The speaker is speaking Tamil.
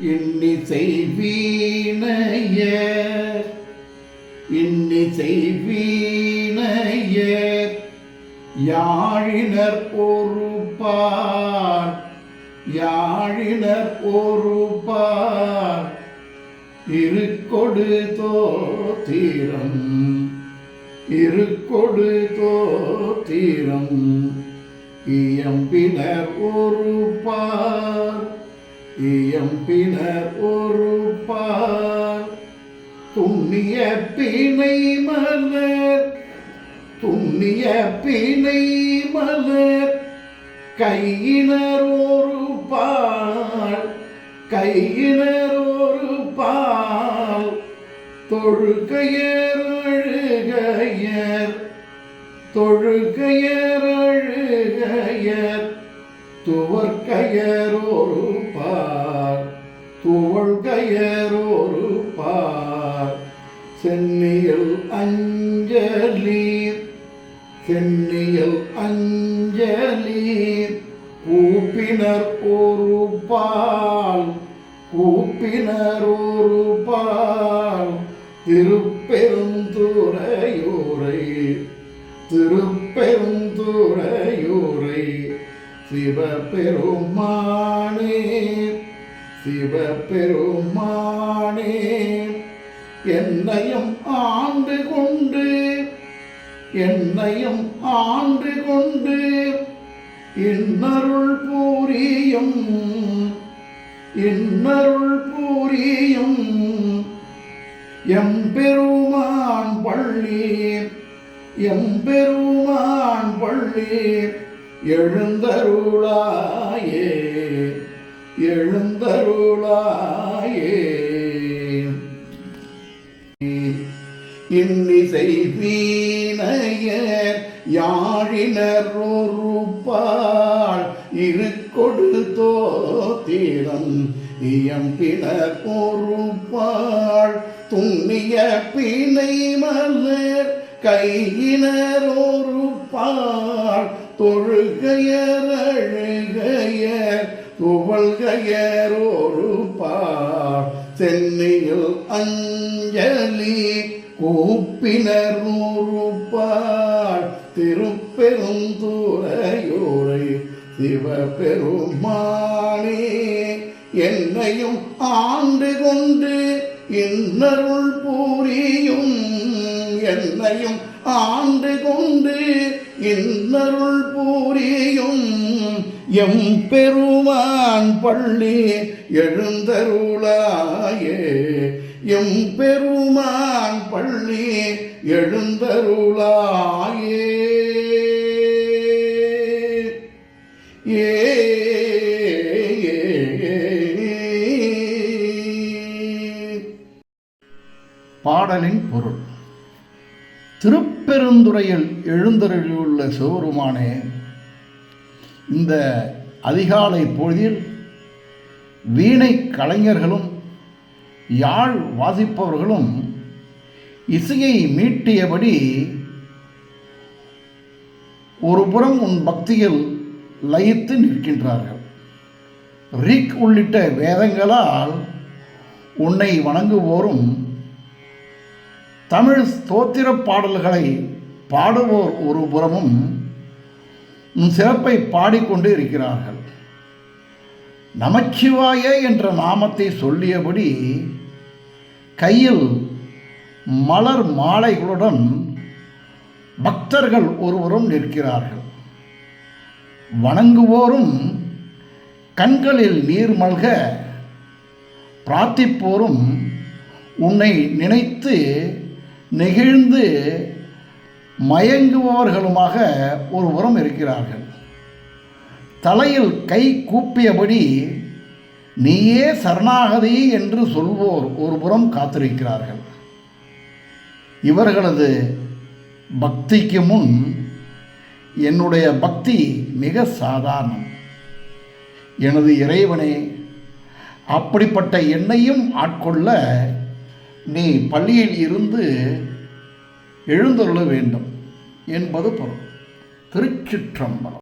இன்னிசை வீணைய இன்னிசை வீணைய யாழினர் ஒரு பார் யாழினர் ஒரு பார் இருக்கொடு தோத்திரம் இருக்கொடு தோத்திரம் இயம்பினர் ஒரு பார் இயம்பினர் ஒரு பார். துண்ணிய பிணை மலர். துண்ணிய பிணை மலர். கையினர் ஒரு பால். கையினர் ஒரு பால். தொழுகையர் அழுகையர். தொழுகையர் அழுகையர். துவர்கையர் ஒரு பார் துவழ்கையர் பார். சென்னியல் அஞ்சலீர். சென்னியல் அஞ்சலீர். கூப்பினர் ஒரு பால். கூப்பினர் ஒரு பால். திருப்பெருந்துறையூரை. திருப்பெருந்துறையூரை. சிவபெருமானே சிவபெருமானே என்னையும் ஆண்டு கொண்டு என்னையும் ஆண்டு கொண்டு இன்னருள் பூரியும் இன்னருள் பூரியும் எம்பெருமான் பள்ளி எம்பெருமான் பள்ளி. எழுந்தருளாயே எழுந்தருளாயே. இன்னிசை வீணையர் யாழினர் ஒருப்பாள் இருக்கொடு தோத்திரம் இயம்பினர் பொறுப்பாள். துண்ணிய பிணை மலர் கையினர் ஒரு பால் தொழுகையர் அழுகையர் துவள்கையர் ஒரு பார் சென்னையில் அஞ்சலி கூப்பினர் நூறு பார் திருப்பெருந்துறையூரை சிவபெருமானே என்னையும் ஆண்டு கொண்டு இன்னருள் பூரியும் என்னையும் ஆண்டு கொண்டு இன்னருள் பூரியும் எம் பெருமான் பள்ளி எழுந்தருளாயே. எம் பெருமான் பள்ளி எழுந்தருளாயே. ஏ பாடலின் பொருள். திருப்பெருந்துறையில் எழுந்தருளியுள்ள சிவபெருமானே இந்த அதிகாலை பொழுதில் வீணை கலைஞர்களும் யாழ் வாசிப்பவர்களும் இசையை மீட்டியபடி ஒரு புறம் உன் பக்தியில் லயித்து நிற்கின்றார்கள். ரிக் உள்ளிட்ட வேதங்களால் உன்னை வணங்குவோரும் தமிழ் ஸ்தோத்திர பாடல்களை பாடுவோர் ஒரு புறமும் சிறப்பை பாடிக்கொண்டு இருக்கிறார்கள். நமச்சிவாய என்ற நாமத்தை சொல்லியபடி கையில் மலர் மாலைகளுடன் பக்தர்கள் ஒருவரும் நிற்கிறார்கள். வணங்குவோரும் கண்களில் நீர் மல்க பிரார்த்திப்போரும் உன்னை நினைத்து நெகிழ்ந்து மயங்குபவர்களுமாக ஒருபுறம் இருக்கிறார்கள். தலையில் கை கூப்பியபடி நீயே சரணாகதி என்று சொல்வோர் ஒரு புறம் காத்திருக்கிறார்கள். இவர்களது பக்திக்கு முன் என்னுடைய பக்தி மிக சாதாரணம். எனது இறைவனே அப்படிப்பட்ட என்னையும் ஆட்கொள்ள நீ பள்ளியில் இருந்து எழுந்தருள வேண்டும் என்பது பொருள். திருச்சிற்றம்பலம்.